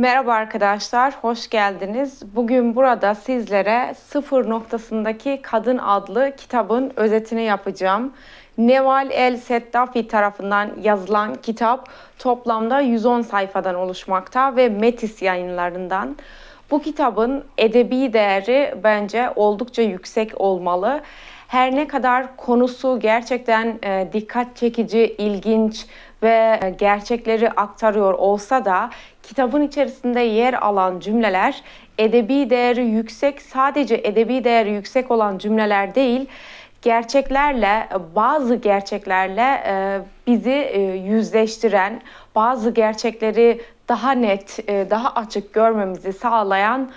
Merhaba arkadaşlar, hoş geldiniz. Bugün burada sizlere Sıfır Noktasındaki Kadın adlı kitabın özetini yapacağım. Neval El Seddafi tarafından yazılan kitap toplamda 110 sayfadan oluşmakta ve Metis yayınlarından. Bu kitabın edebi değeri bence oldukça yüksek olmalı. Her ne kadar konusu gerçekten e, dikkat çekici, ilginç ve e, gerçekleri aktarıyor olsa da kitabın içerisinde yer alan cümleler edebi değeri yüksek, sadece edebi değeri yüksek olan cümleler değil, gerçeklerle, bazı gerçeklerle e, bizi e, yüzleştiren, bazı gerçekleri daha net, daha açık görmemizi sağlayan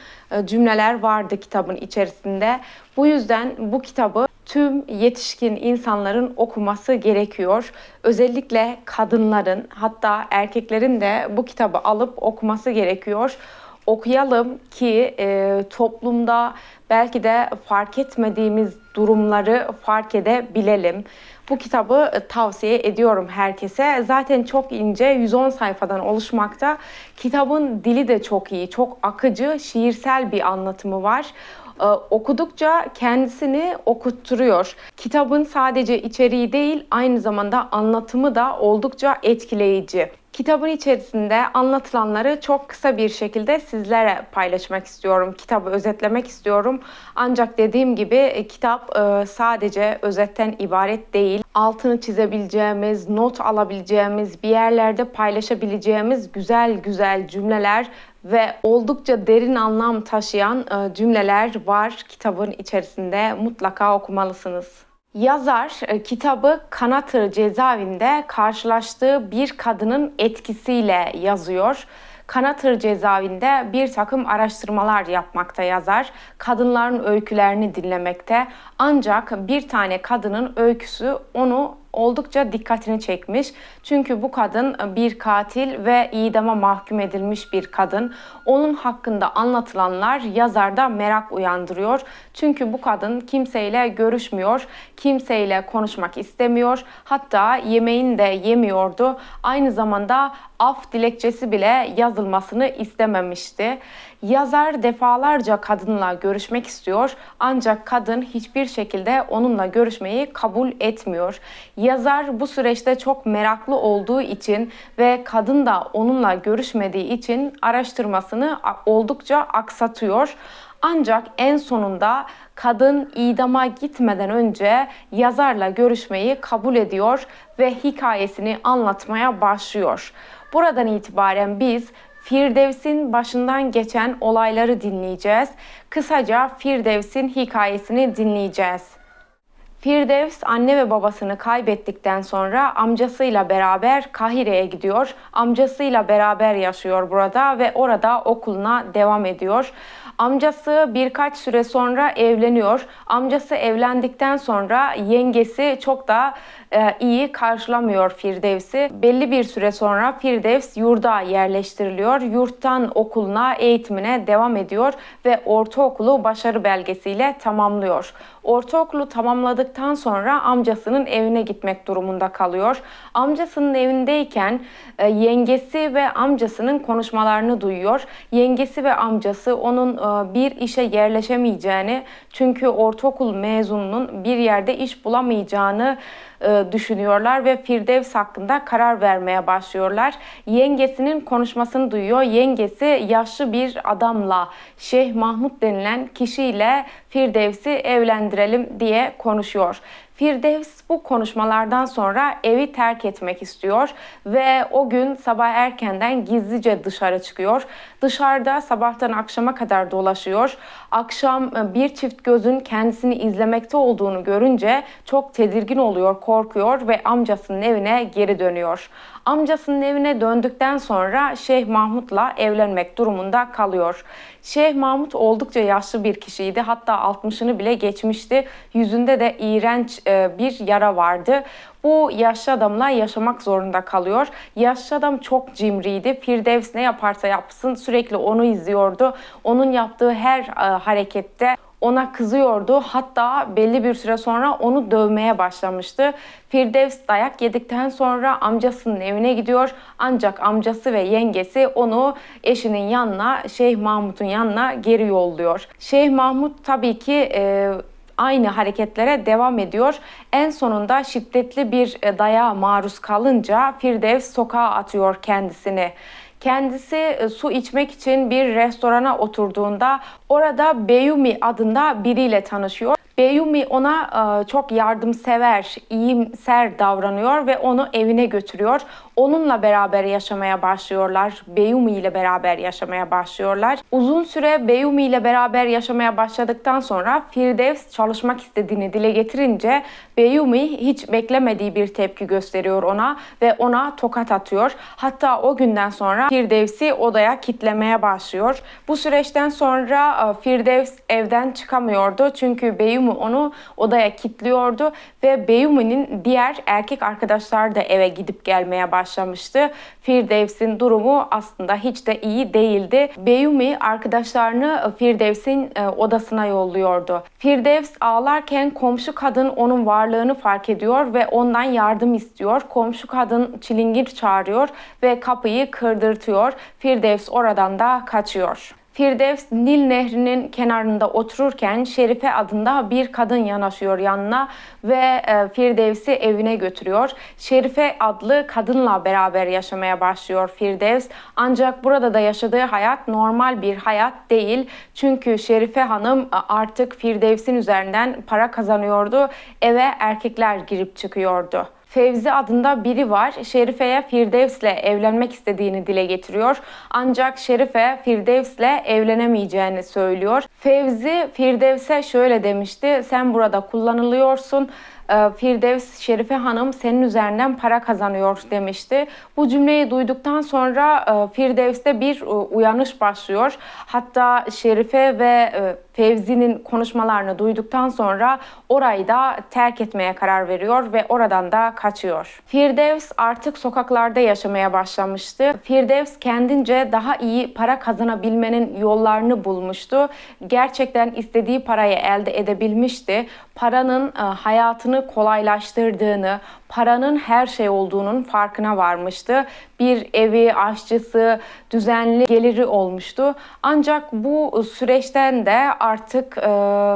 cümleler vardı kitabın içerisinde. Bu yüzden bu kitabı tüm yetişkin insanların okuması gerekiyor. Özellikle kadınların hatta erkeklerin de bu kitabı alıp okuması gerekiyor. Okuyalım ki e, toplumda belki de fark etmediğimiz durumları fark edebilelim. Bu kitabı tavsiye ediyorum herkese. Zaten çok ince, 110 sayfadan oluşmakta. Kitabın dili de çok iyi, çok akıcı, şiirsel bir anlatımı var okudukça kendisini okutturuyor. Kitabın sadece içeriği değil, aynı zamanda anlatımı da oldukça etkileyici. Kitabın içerisinde anlatılanları çok kısa bir şekilde sizlere paylaşmak istiyorum. Kitabı özetlemek istiyorum. Ancak dediğim gibi e, kitap e, sadece özetten ibaret değil. Altını çizebileceğimiz, not alabileceğimiz, bir yerlerde paylaşabileceğimiz güzel güzel cümleler ve oldukça derin anlam taşıyan e, cümleler var kitabın içerisinde. Mutlaka okumalısınız. Yazar e, kitabı Kanatır cezaevinde karşılaştığı bir kadının etkisiyle yazıyor. Kanatır cezaevinde bir takım araştırmalar yapmakta yazar. Kadınların öykülerini dinlemekte. Ancak bir tane kadının öyküsü onu oldukça dikkatini çekmiş. Çünkü bu kadın bir katil ve idama mahkum edilmiş bir kadın. Onun hakkında anlatılanlar yazarda merak uyandırıyor. Çünkü bu kadın kimseyle görüşmüyor, kimseyle konuşmak istemiyor. Hatta yemeğini de yemiyordu. Aynı zamanda af dilekçesi bile yazılmasını istememişti. Yazar defalarca kadınla görüşmek istiyor ancak kadın hiçbir şekilde onunla görüşmeyi kabul etmiyor. Yazar bu süreçte çok meraklı olduğu için ve kadın da onunla görüşmediği için araştırmasını oldukça aksatıyor. Ancak en sonunda kadın idama gitmeden önce yazarla görüşmeyi kabul ediyor ve hikayesini anlatmaya başlıyor. Buradan itibaren biz Firdevs'in başından geçen olayları dinleyeceğiz. Kısaca Firdevs'in hikayesini dinleyeceğiz. Firdevs anne ve babasını kaybettikten sonra amcasıyla beraber Kahire'ye gidiyor. Amcasıyla beraber yaşıyor burada ve orada okuluna devam ediyor. Amcası birkaç süre sonra evleniyor. Amcası evlendikten sonra yengesi çok da e, iyi karşılamıyor Firdevs'i. Belli bir süre sonra Firdevs yurda yerleştiriliyor. Yurttan okuluna, eğitimine devam ediyor ve ortaokulu başarı belgesiyle tamamlıyor. Ortaokulu tamamladıktan sonra amcasının evine gitmek durumunda kalıyor. Amcasının evindeyken e, yengesi ve amcasının konuşmalarını duyuyor. Yengesi ve amcası onun e, bir işe yerleşemeyeceğini çünkü ortaokul mezununun bir yerde iş bulamayacağını düşünüyorlar ve Firdevs hakkında karar vermeye başlıyorlar. Yengesinin konuşmasını duyuyor. Yengesi yaşlı bir adamla Şeyh Mahmut denilen kişiyle Firdevs'i evlendirelim diye konuşuyor. Firdevs bu konuşmalardan sonra evi terk etmek istiyor ve o gün sabah erkenden gizlice dışarı çıkıyor. Dışarıda sabahtan akşama kadar dolaşıyor. Akşam e, bir çift gözün kendisini izlemekte olduğunu görünce çok tedirgin oluyor, korkuyor ve amcasının evine geri dönüyor. Amcasının evine döndükten sonra Şeyh Mahmut'la evlenmek durumunda kalıyor. Şeyh Mahmut oldukça yaşlı bir kişiydi. Hatta 60'ını bile geçmişti. Yüzünde de iğrenç e, bir yara vardı. Bu yaşlı adamla yaşamak zorunda kalıyor. Yaşlı adam çok cimriydi. Firdevs ne yaparsa yapsın sürekli onu izliyordu. Onun yaptığı her e, harekette ona kızıyordu. Hatta belli bir süre sonra onu dövmeye başlamıştı. Firdevs dayak yedikten sonra amcasının evine gidiyor. Ancak amcası ve yengesi onu eşinin yanına, Şeyh Mahmut'un yanına geri yolluyor. Şeyh Mahmut tabii ki e, aynı hareketlere devam ediyor. En sonunda şiddetli bir e, dayağa maruz kalınca Firdevs sokağa atıyor kendisini. Kendisi e, su içmek için bir restorana oturduğunda orada Beyumi adında biriyle tanışıyor. Beyumi ona e, çok yardımsever, iyimser davranıyor ve onu evine götürüyor. Onunla beraber yaşamaya başlıyorlar. Beyumi ile beraber yaşamaya başlıyorlar. Uzun süre Beyumi ile beraber yaşamaya başladıktan sonra Firdevs çalışmak istediğini dile getirince Beyumi hiç beklemediği bir tepki gösteriyor ona ve ona tokat atıyor. Hatta o günden sonra Firdevs'i odaya kitlemeye başlıyor. Bu süreçten sonra e, Firdevs evden çıkamıyordu çünkü Beyumi onu odaya kilitliyordu ve Beyumi'nin diğer erkek arkadaşlar da eve gidip gelmeye başlamıştı. Firdevs'in durumu aslında hiç de iyi değildi. Beyumi arkadaşlarını Firdevs'in e, odasına yolluyordu. Firdevs ağlarken komşu kadın onun varlığını fark ediyor ve ondan yardım istiyor. Komşu kadın çilingir çağırıyor ve kapıyı kırdırtıyor. Firdevs oradan da kaçıyor. Firdevs Nil Nehri'nin kenarında otururken Şerife adında bir kadın yanaşıyor yanına ve e, Firdevs'i evine götürüyor. Şerife adlı kadınla beraber yaşamaya başlıyor Firdevs. Ancak burada da yaşadığı hayat normal bir hayat değil. Çünkü Şerife Hanım e, artık Firdevs'in üzerinden para kazanıyordu. Eve erkekler girip çıkıyordu. Fevzi adında biri var. Şerife'ye Firdevs'le evlenmek istediğini dile getiriyor. Ancak Şerife Firdevs'le evlenemeyeceğini söylüyor. Fevzi Firdevs'e şöyle demişti. Sen burada kullanılıyorsun. Ee, Firdevs Şerife Hanım senin üzerinden para kazanıyor demişti. Bu cümleyi duyduktan sonra e, Firdevs'te bir e, uyanış başlıyor. Hatta Şerife ve e, Fevzi'nin konuşmalarını duyduktan sonra orayı da terk etmeye karar veriyor ve oradan da kaçıyor. Firdevs artık sokaklarda yaşamaya başlamıştı. Firdevs kendince daha iyi para kazanabilmenin yollarını bulmuştu. Gerçekten istediği parayı elde edebilmişti. Paranın hayatını kolaylaştırdığını, paranın her şey olduğunun farkına varmıştı. Bir evi, aşçısı, düzenli geliri olmuştu. Ancak bu süreçten de artık e,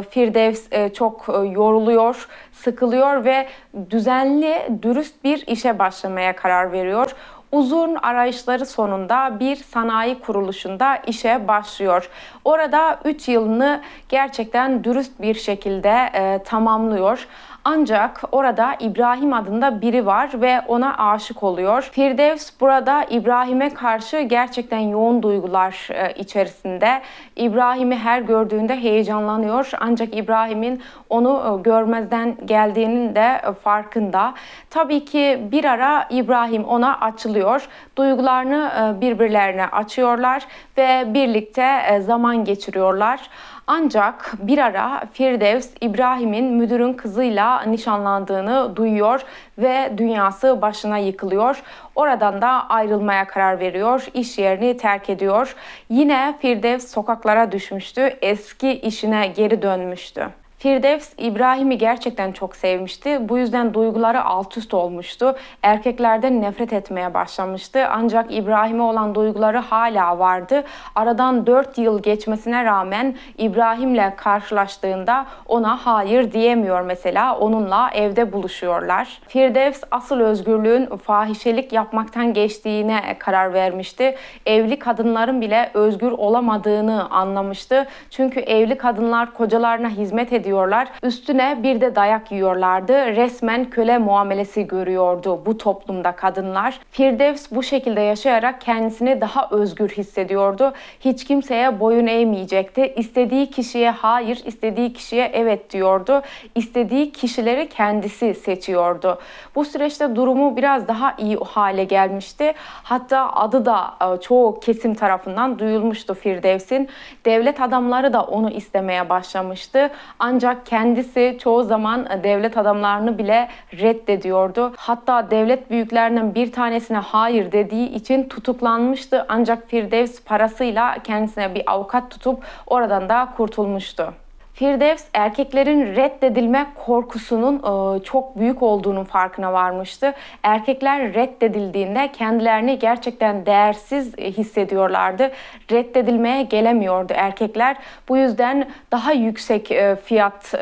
Firdevs e, çok e, yoruluyor, sıkılıyor ve düzenli, dürüst bir işe başlamaya karar veriyor uzun arayışları sonunda bir sanayi kuruluşunda işe başlıyor. Orada 3 yılını gerçekten dürüst bir şekilde e, tamamlıyor. Ancak orada İbrahim adında biri var ve ona aşık oluyor. Firdevs burada İbrahim'e karşı gerçekten yoğun duygular e, içerisinde. İbrahim'i her gördüğünde heyecanlanıyor. Ancak İbrahim'in onu e, görmezden geldiğinin de e, farkında. Tabii ki bir ara İbrahim ona açılıyor. Duygularını birbirlerine açıyorlar ve birlikte zaman geçiriyorlar. Ancak bir ara Firdevs İbrahim'in müdürün kızıyla nişanlandığını duyuyor ve dünyası başına yıkılıyor. Oradan da ayrılmaya karar veriyor. İş yerini terk ediyor. Yine Firdevs sokaklara düşmüştü. Eski işine geri dönmüştü. Firdevs İbrahim'i gerçekten çok sevmişti. Bu yüzden duyguları alt üst olmuştu. Erkeklerden nefret etmeye başlamıştı. Ancak İbrahim'e olan duyguları hala vardı. Aradan 4 yıl geçmesine rağmen İbrahim'le karşılaştığında ona hayır diyemiyor mesela. Onunla evde buluşuyorlar. Firdevs asıl özgürlüğün fahişelik yapmaktan geçtiğine karar vermişti. Evli kadınların bile özgür olamadığını anlamıştı. Çünkü evli kadınlar kocalarına hizmet ediyor ediyorlar. Üstüne bir de dayak yiyorlardı. Resmen köle muamelesi görüyordu bu toplumda kadınlar. Firdevs bu şekilde yaşayarak kendisini daha özgür hissediyordu. Hiç kimseye boyun eğmeyecekti. İstediği kişiye hayır, istediği kişiye evet diyordu. İstediği kişileri kendisi seçiyordu. Bu süreçte durumu biraz daha iyi hale gelmişti. Hatta adı da e, çoğu kesim tarafından duyulmuştu Firdevs'in. Devlet adamları da onu istemeye başlamıştı. Ancak ancak kendisi çoğu zaman devlet adamlarını bile reddediyordu. Hatta devlet büyüklerinden bir tanesine hayır dediği için tutuklanmıştı. Ancak Firdevs parasıyla kendisine bir avukat tutup oradan da kurtulmuştu. Firdevs erkeklerin reddedilme korkusunun e, çok büyük olduğunun farkına varmıştı. Erkekler reddedildiğinde kendilerini gerçekten değersiz e, hissediyorlardı. Reddedilmeye gelemiyordu erkekler. Bu yüzden daha yüksek e, fiyat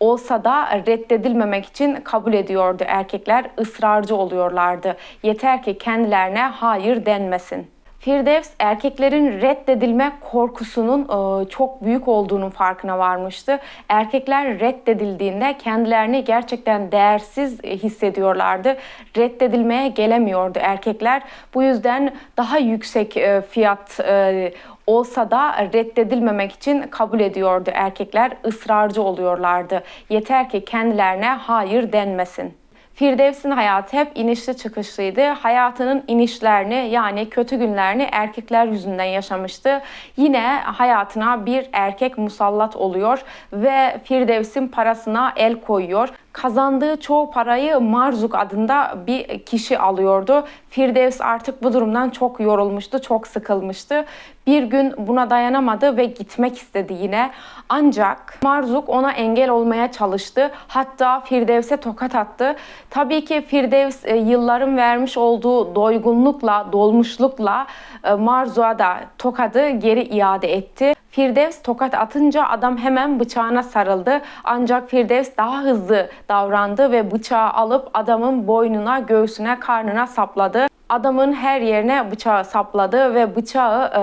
olsa da reddedilmemek için kabul ediyordu erkekler. ısrarcı oluyorlardı. Yeter ki kendilerine hayır denmesin. Firdevs erkeklerin reddedilme korkusunun e, çok büyük olduğunun farkına varmıştı. Erkekler reddedildiğinde kendilerini gerçekten değersiz e, hissediyorlardı. Reddedilmeye gelemiyordu erkekler. Bu yüzden daha yüksek e, fiyat olsa da reddedilmemek için kabul ediyordu erkekler. ısrarcı oluyorlardı. Yeter ki kendilerine hayır denmesin. Firdevs'in hayatı hep inişli çıkışlıydı. Hayatının inişlerini yani kötü günlerini erkekler yüzünden yaşamıştı. Yine hayatına bir erkek musallat oluyor ve Firdevs'in parasına el koyuyor. Kazandığı çoğu parayı Marzuk adında bir kişi alıyordu. Firdevs artık bu durumdan çok yorulmuştu, çok sıkılmıştı. Bir gün buna dayanamadı ve gitmek istedi yine. Ancak Marzuk ona engel olmaya çalıştı. Hatta Firdevs'e tokat attı. Tabii ki Firdevs e, yılların vermiş olduğu doygunlukla, dolmuşlukla e, Marzuk'a da tokadı geri iade etti. Firdevs tokat atınca adam hemen bıçağına sarıldı. Ancak Firdevs daha hızlı davrandı ve bıçağı alıp adamın boynuna, göğsüne, karnına sapladı adamın her yerine bıçağı sapladı ve bıçağı e,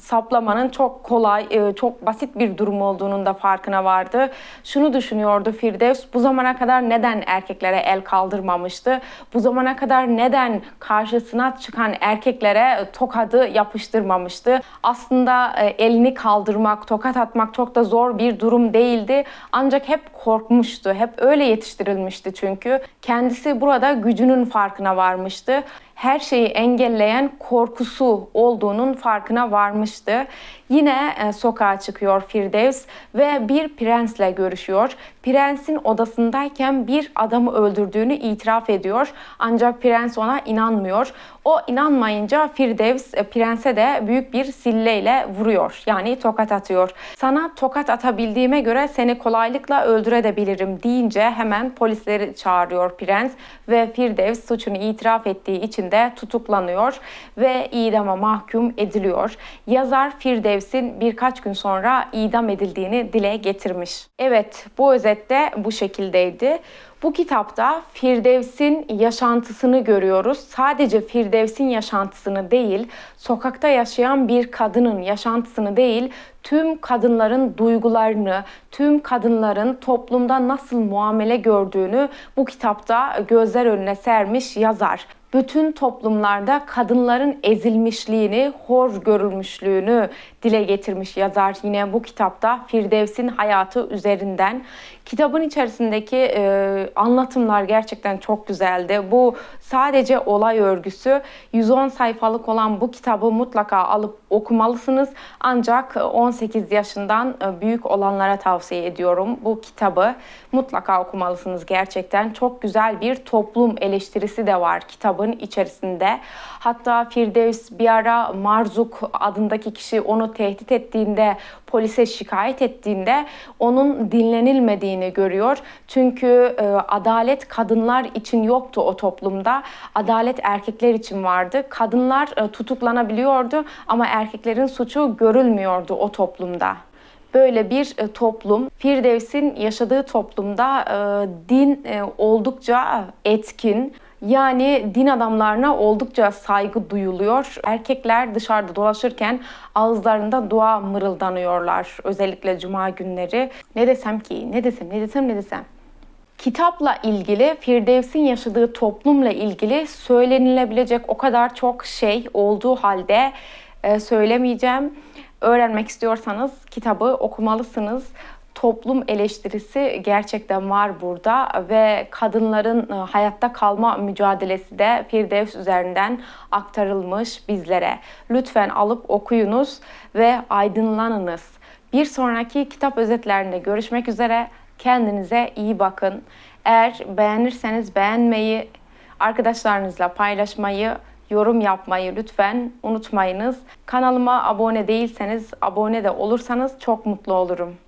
saplamanın çok kolay, e, çok basit bir durum olduğunun da farkına vardı. Şunu düşünüyordu Firdevs, bu zamana kadar neden erkeklere el kaldırmamıştı? Bu zamana kadar neden karşısına çıkan erkeklere tokadı yapıştırmamıştı? Aslında e, elini kaldırmak, tokat atmak çok da zor bir durum değildi. Ancak hep korkmuştu, hep öyle yetiştirilmişti çünkü. Kendisi burada gücünün farkına varmıştı her şeyi engelleyen korkusu olduğunun farkına varmıştı. Yine e, sokağa çıkıyor Firdevs ve bir prensle görüşüyor. Prensin odasındayken bir adamı öldürdüğünü itiraf ediyor. Ancak prens ona inanmıyor. O inanmayınca Firdevs e, prense de büyük bir silleyle vuruyor. Yani tokat atıyor. Sana tokat atabildiğime göre seni kolaylıkla öldürebilirim deyince hemen polisleri çağırıyor prens ve Firdevs suçunu itiraf ettiği için de tutuklanıyor ve idama mahkum ediliyor. Yazar Firdevs'in birkaç gün sonra idam edildiğini dile getirmiş. Evet bu özette bu şekildeydi. Bu kitapta Firdevs'in yaşantısını görüyoruz. Sadece Firdevs'in yaşantısını değil, sokakta yaşayan bir kadının yaşantısını değil, tüm kadınların duygularını, tüm kadınların toplumda nasıl muamele gördüğünü bu kitapta gözler önüne sermiş yazar bütün toplumlarda kadınların ezilmişliğini, hor görülmüşlüğünü dile getirmiş yazar yine bu kitapta Firdevs'in hayatı üzerinden. Kitabın içerisindeki e, anlatımlar gerçekten çok güzeldi. Bu sadece olay örgüsü. 110 sayfalık olan bu kitabı mutlaka alıp okumalısınız. Ancak 18 yaşından e, büyük olanlara tavsiye ediyorum bu kitabı. Mutlaka okumalısınız gerçekten. Çok güzel bir toplum eleştirisi de var kitabın içerisinde. Hatta Firdevs bir ara Marzuk adındaki kişi onu tehdit ettiğinde, polise şikayet ettiğinde onun dinlenilmediğini görüyor. Çünkü e, adalet kadınlar için yoktu o toplumda. Adalet erkekler için vardı. Kadınlar e, tutuklanabiliyordu ama erkeklerin suçu görülmüyordu o toplumda böyle bir e, toplum. Firdevs'in yaşadığı toplumda e, din e, oldukça etkin. Yani din adamlarına oldukça saygı duyuluyor. Erkekler dışarıda dolaşırken ağızlarında dua mırıldanıyorlar. Özellikle cuma günleri. Ne desem ki, ne desem, ne desem, ne desem. Kitapla ilgili, Firdevs'in yaşadığı toplumla ilgili söylenilebilecek o kadar çok şey olduğu halde e, söylemeyeceğim. Öğrenmek istiyorsanız kitabı okumalısınız toplum eleştirisi gerçekten var burada ve kadınların e, hayatta kalma mücadelesi de Firdevs üzerinden aktarılmış bizlere. Lütfen alıp okuyunuz ve aydınlanınız. Bir sonraki kitap özetlerinde görüşmek üzere. Kendinize iyi bakın. Eğer beğenirseniz beğenmeyi, arkadaşlarınızla paylaşmayı, yorum yapmayı lütfen unutmayınız. Kanalıma abone değilseniz abone de olursanız çok mutlu olurum.